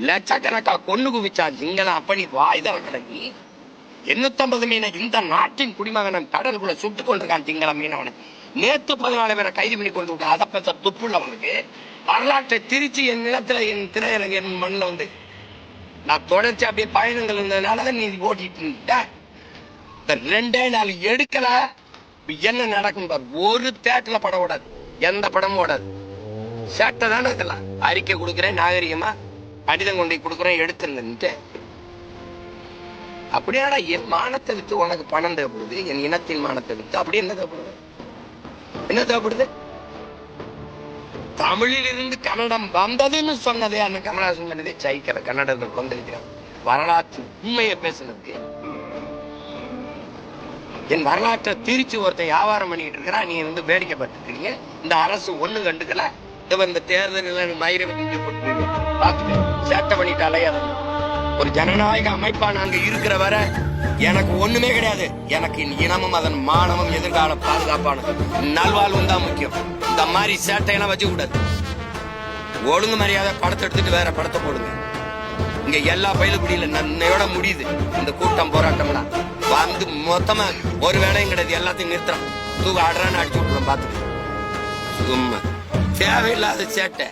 லட்சக்கணக்கா கொண்டு குவிச்சா சிங்களம் அப்படி வாய்தான் கிடக்கி எண்ணூத்தம்பது மீனை இந்த நாட்டின் குடிமகன் கடலுக்குள்ள சுட்டுக் கொண்டிருக்கான் திங்கள மீனவனை. நேத்து பதினாலு பேரை கைது பண்ணி கொண்டு விட்டு அதை பெற்ற துப்புள்ளவனுக்கு வரலாற்றை திருச்சி என் நிலத்துல என் திரையரங்க என் மண்ணில் வந்து நான் தொடர்ச்சி அப்படியே பயணங்கள் இருந்ததுனால தான் நீ ஓட்டிட்டு இருந்தேன் இந்த ரெண்டே நாள் எடுக்கல. என்ன நடக்கும் பார்? ஒரு தேட்டர்ல படம் ஓடாது. எந்த படமும் ஓடாது. சேட்டை தானே இதெல்லாம். அறிக்கை கொடுக்குறேன் நாகரிகமா? கடிதம் கொண்டு கொடுக்குறேன் எடுத்துருந்துட்டு அப்படியாடா என் மானத்தை வித்து உனக்கு பணம் தேவைப்படுது என் இனத்தின் மானத்தை வித்து அப்படி என்ன தேவைப்படுது என்ன தேவைப்படுது தமிழில் இருந்து கன்னடம் வந்ததுன்னு சொன்னதே அந்த கமலஹாசன் சொன்னதே சைக்கிற கன்னடத்தை கொண்டிருக்கிறான் வரலாற்று உண்மையை பேசுனதுக்கு. என் வரலாற்றை திரிச்சு ஒருத்தன் வியாபாரம் பண்ணிட்டு இருக்கிறான் நீ வந்து வேடிக்கை பார்த்துக்கிறீங்க இந்த அரசு ஒண்ணு கண்டுக்கல. இந்த தேர்தலில் மயிரை சேட்டை பண்ணிட்டாலே அதை ஒரு ஜனநாயக அமைப்பா நாங்க இருக்கிற வரை எனக்கு ஒண்ணுமே கிடையாது. எனக்கு என் இனமும் அதன் மானமும் எதிர்கால பாதுகாப்பான நல்வாழ்வும் தான் முக்கியம். இந்த மாதிரி சேட்டையெல்லாம் வச்சு கூடாது ஒழுங்கு மரியாதை படத்தை எடுத்துட்டு வேற படத்தை போடுங்க. இங்க எல்லா பயிலும் முடியல நன்னையோட முடியுது. இந்த கூட்டம் போராட்டம்லாம். வந்து மொத்தமா ஒரு வேலையும் கிடையாது. எல்லாத்தையும் நிறுத்துறோம் தூக்கு ஆடுறான்னு அடிச்சு விட்டுறோம் பாத்துட்டு சும்மா தேவையில்லாத சேட்டை.